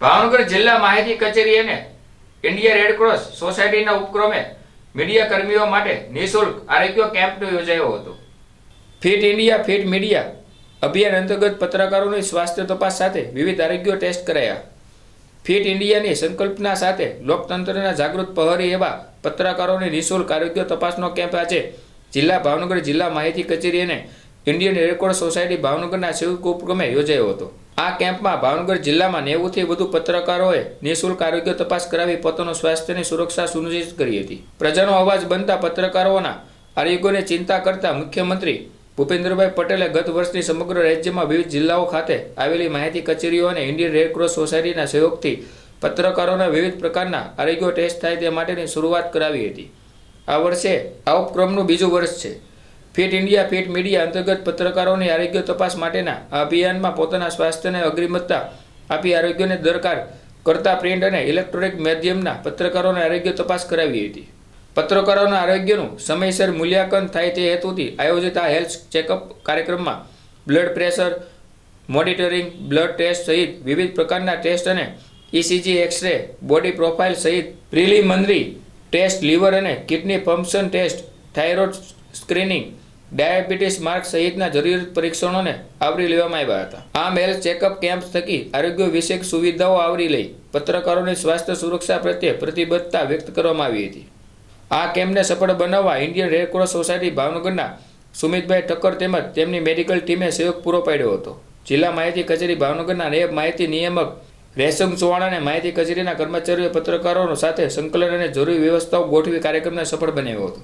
ભાવનગર જિલ્લા માહિતી કચેરી અને ઇન્ડિયા રેડક્રોસ સોસાયટીના ઉપક્રમે મીડિયા કર્મીઓ માટે નિઃશુલ્ક આરોગ્ય કેમ્પનો યોજાયો હતો. ફિટ ઇન્ડિયા, ફિટ મીડિયા અભિયાન અંતર્ગત પત્રકારોની સ્વાસ્થ્ય તપાસ સાથે વિવિધ આરોગ્ય ટેસ્ટ કરાયા. ફિટ ઇન્ડિયાની સંકલ્પના સાથે લોકતંત્રના જાગૃત પ્રહરી એવા પત્રકારોની નિઃશુલ્ક આરોગ્ય તપાસનો કેમ્પ આજે જિલ્લા ભાવનગર જિલ્લા માહિતી કચેરી અને ઇન્ડિયન રેકોર્ડ સોસાયટી ભાવનગરના સંયુક્ત ઉપક્રમે યોજાયો હતો. આ કેમ્પમાં ભાવનગર જિલ્લામાં નેવુંથી વધુ પત્રકારોએ નિઃશુલ્ક આરોગ્ય તપાસ કરાવી પોતાનું સ્વાસ્થ્યની સુરક્ષા સુનિશ્ચિત કરી હતી. પ્રજાનો અવાજ બનતા પત્રકારોના આરોગ્યની ચિંતા કરતા મુખ્યમંત્રી ભૂપેન્દ્રભાઈ પટેલે ગત વર્ષની સમગ્ર રાજ્યમાં વિવિધ જિલ્લાઓ ખાતે આવેલી માહિતી કચેરીઓ અને ઇન્ડિયન રેડક્રોસ સોસાયટીના સહયોગથી પત્રકારોના વિવિધ પ્રકારના આરોગ્ય ટેસ્ટ થાય તે માટેની શરૂઆત કરાવી હતી. આ વર્ષે આ ઉપક્રમનું બીજું વર્ષ છે. ફિટ ઇન્ડિયા, ફિટ મીડિયા અંતર્ગત પત્રકારોની આરોગ્ય તપાસ માટેના અભિયાનમાં પોતાના સ્વાસ્થ્યને અગ્રિમતતા આપી આરોગ્યને દરકાર કરતા પ્રિન્ટ અને ઇલેક્ટ્રોનિક માધ્યમના પત્રકારોને આરોગ્ય તપાસ કરાવી હતી. પત્રકારોના આરોગ્યનું સમયસર મૂલ્યાંકન થાય તે હેતુથી આયોજિત આ હેલ્થ ચેકઅપ કાર્યક્રમમાં blood pressure monitoring, blood test સહિત વિવિધ પ્રકારના ટેસ્ટ અને ઇસીજી એક્સરે, બોડી પ્રોફાઇલ સહિત પ્રિલિમનરી ટેસ્ટ, લીવર અને kidney function test, thyroid screening diabetes mark સહિતના જરૂરી પરીક્ષણોને આવરી લેવામાં આવ્યા હતા. આ મેલ ચેકઅપ કેમ્પ થકી આરોગ્ય વિષયક સુવિધાઓ આવરી લઈ પત્રકારોની સ્વાસ્થ્ય સુરક્ષા પ્રત્યે પ્રતિબદ્ધતા વ્યક્ત કરવામાં આવી હતી. આ કેમ્પને સફળ બનાવવા ઇન્ડિયન રેડક્રોસ સોસાયટી ભાવનગરના સુમિતભાઈ ઠક્કર તેમજ તેમની મેડિકલ ટીમે સહયોગ પૂરો પાડ્યો હતો. જિલ્લા માહિતી કચેરી ભાવનગરના નાયબ માહિતી નિયામક રેશમ ચૌહાણ અને માહિતી કચેરીના કર્મચારીઓ પત્રકારો સાથે સંકલન અને જરૂરી વ્યવસ્થાઓ ગોઠવી કાર્યક્રમને સફળ બનાવ્યો હતો.